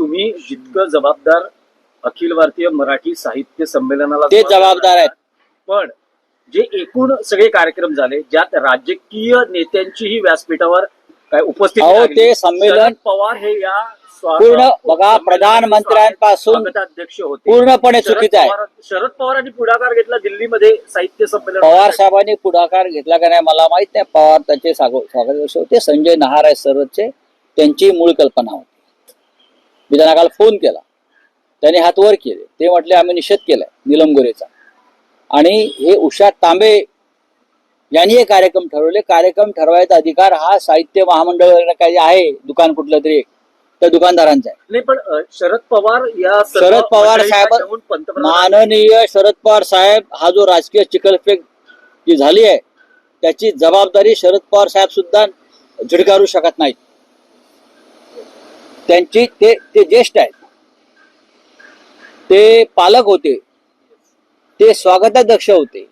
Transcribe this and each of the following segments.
तुम्ही जितकं जबाबदार अखिल भारतीय मराठी साहित्य संमेलनाला ते जबाबदार आहेत. पण जे एकूण सगळे कार्यक्रम झाले ज्यात राजकीय नेत्यांचीही व्यासपीठावर काय उपस्थिती. ते संमेलन- पवार हे या पूर्ण बघा, प्रधानमंत्र्यांपासून स्वागताध्यक्ष होते. पूर्णपणे चुकीचं आहे. पवार- शरद पवारांनी पुढाकार घेतला दिल्लीमध्ये साहित्य संमेलन पवार साहेबांनी पुढाकार घेतला का नाही मला माहीत नाही. पवार त्याचे स्वागत होते. संजय नहार आहे सरचे त्यांची मूळ कल्पना होती. मी त्यांना काल फोन केला. त्यांनी हात वर केले. ते म्हटले आम्ही निषेध केलाय निलम गोरेचा. आणि हे उषा तांबे यांनी हे कार्यक्रम ठरवले. कार्यक्रम ठरवायचा अधिकार हा साहित्य महामंडळ काही आहे दुकान कुठलं तरी एक. त्या दुकानदारांचा आहे. नाही पण शरद पवार या शरद पवार साहेब माननीय शरद पवार साहेब हा जो राजकीय चिखलफेक जी झाली आहे त्याची जबाबदारी शरद पवार साहेब सुद्धा झिडकारू शकत नाहीत. त्यांची ते ते ज्येष्ठ आहेत. ते पालक होते. ते स्वागताध्यक्ष होते.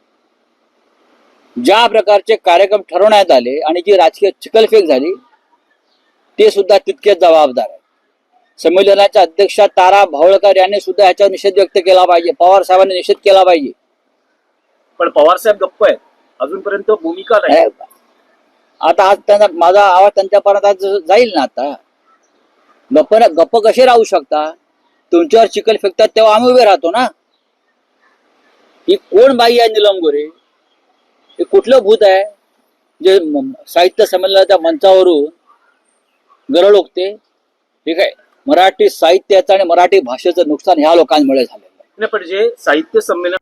ज्या प्रकारचे कार्यक्रम ठरवण्यात आले आणि जी राजकीय चिखलफेक झाली ते सुद्धा तितकेच जबाबदार आहेत. संमेलनाच्या अध्यक्षा तारा भावळकर यांनी सुद्धा ह्याच्यावर निषेध व्यक्त केला पाहिजे. पवार साहेबांनी निषेध केला पाहिजे. पण पवार साहेब गप्प आहेत. अजूनपर्यंत भूमिका नाही. आता आज त्यांना माझा आवाज त्यांच्यापर्यंत आज जाईल ना आता? गप्प गप्प कसे राहू शकता? तुमच्यावर चिखल फेकतात तेव्हा आम्ही उभे राहतो ना? ही कोण बाई आहे निलम गोरे? हे कुठलं भूत आहे? जे साहित्य संमेलनाच्या मंचावरून गरळ उगते? ठीक आहे मराठी साहित्याचं आणि मराठी भाषेचं नुकसान ह्या लोकांमुळे झालेलं आहे. पण जे साहित्य संमेलन